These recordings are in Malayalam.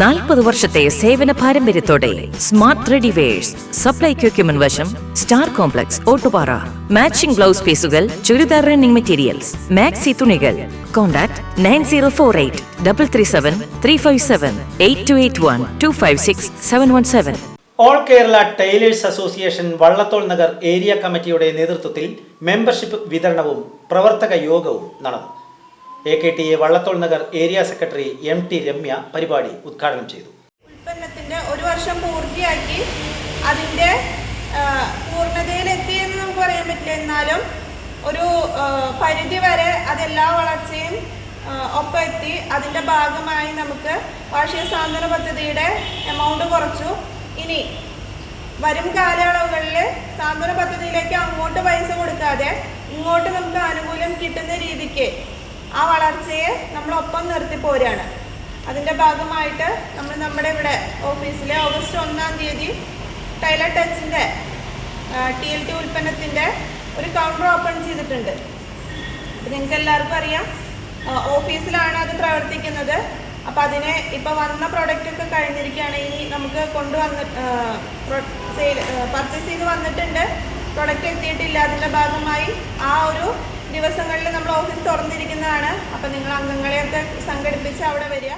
നാൽപ്പത് വർഷത്തെ സേവന പാരമ്പര്യത്തോടെ സ്മാർട്ട് റെഡിവേഴ്സ് സപ്ലൈ എക്യുപ്മെന്റ് വശം star complex Ottupara. Matching blouse പീസുകൾ ചുരിദാർ റണ്ണിംഗ് മെറ്റീരിയൽസ്. മാക്സി തുണികൾ. Contact nine zero four eight double three seven three five seven eight two eight one two five six seven one seven. All Kerala tailors association Vallathol Nagar area കമ്മിറ്റിയുടെ നേതൃത്വത്തിൽ മെമ്പർഷിപ്പ് വിതരണവും പ്രവർത്തക യോഗവും നടന്നു. A K T A Vallathol Nagar area secretary M T Ramya പരിപാടി ഉദ്ഘാടനം ചെയ്തു. ഉൽപ്പന്നത്തിന്റെ ഒരു വർഷം പൂർത്തിയാക്കി അതിന്റെ പൂർണതയിലെത്തി നമുക്ക് പറയാൻ പറ്റില്ല. എന്നാലും ഒരു പരിധി വരെ അതെല്ലാ വളർച്ചയും ഒപ്പം എത്തി. അതിന്റെ ഭാഗമായി നമുക്ക് വാർഷിക സാന്ത്വന പദ്ധതിയുടെ എമൗണ്ട് കുറച്ചു. ഇനി വരും കാലയളവുകളിൽ സാന്ത്വന പദ്ധതിയിലേക്ക് അങ്ങോട്ട് പൈസ കൊടുക്കാതെ ഇങ്ങോട്ട് നമുക്ക് ആനുകൂല്യം കിട്ടുന്ന രീതിക്ക് ആ വളർച്ചയെ നമ്മൾ ഒപ്പം നിർത്തി പോരാണ്. അതിന്റെ ഭാഗമായിട്ട് നമ്മൾ നമ്മുടെ ഇവിടെ ഓഫീസിലെ ഓഗസ്റ്റ് ഒന്നാം തീയതി ടൈലർ ടച്ചിന്റെ ടി എൽ ടി ഉൽപ്പന്നത്തിന്റെ ഒരു കൗണ്ടർ ഓപ്പൺ ചെയ്തിട്ടുണ്ട്. നിങ്ങൾക്ക് എല്ലാവർക്കും അറിയാം. ഓഫീസിലാണ് അത് പ്രവർത്തിക്കുന്നത്. അപ്പം അതിനെ ഇപ്പോൾ വന്ന പ്രോഡക്റ്റൊക്കെ കഴിഞ്ഞിരിക്കുകയാണ്. ഇനി നമുക്ക് കൊണ്ടുവന്ന് സെയിൽ പർച്ചേസ് ചെയ്ത് വന്നിട്ടുണ്ട്. പ്രൊഡക്റ്റ് എത്തിയിട്ടില്ല. അതിന്റെ ഭാഗമായി ആ ഒരു ദിവസങ്ങളിൽ നമ്മൾ ഓഫീസ് തുറന്നിരിക്കുന്നതാണ്. അപ്പം നിങ്ങൾ അംഗങ്ങളെയൊക്കെ സംഘടിപ്പിച്ച് അവിടെ വരിക.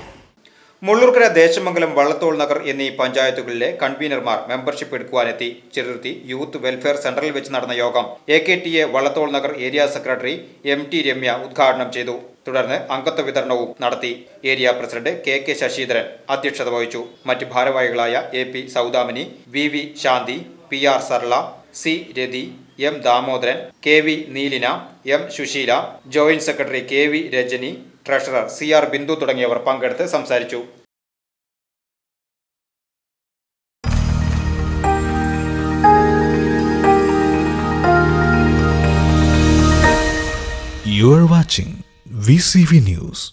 മുള്ളൂർക്കര ദേശമംഗലം വള്ളത്തോൾ നഗർ എന്നീ പഞ്ചായത്തുകളിലെ കൺവീനർമാർ മെമ്പർഷിപ്പ് എടുക്കുവാനെത്തി ചെറുത്തി യൂത്ത് വെൽഫെയർ സെന്ററിൽ വെച്ച് നടന്ന യോഗം A K T A Vallathol Nagar area secretary M T Ramya ഉദ്ഘാടനം ചെയ്തു. തുടർന്ന് അംഗത്വ വിതരണവും നടത്തി. Area president K K Sasheendran അധ്യക്ഷത വഹിച്ചു. മറ്റ് ഭാരവാഹികളായ A P Soudamini V V Shanthi P R Sarla C. Rathi M. Damodaran K. V. Neelina M. Susheela joint secretary K. V. Rajani treasurer C. R. Bindu തുടങ്ങിയവർ പങ്കെടുത്ത് സംസാരിച്ചു. You are watching VCV News.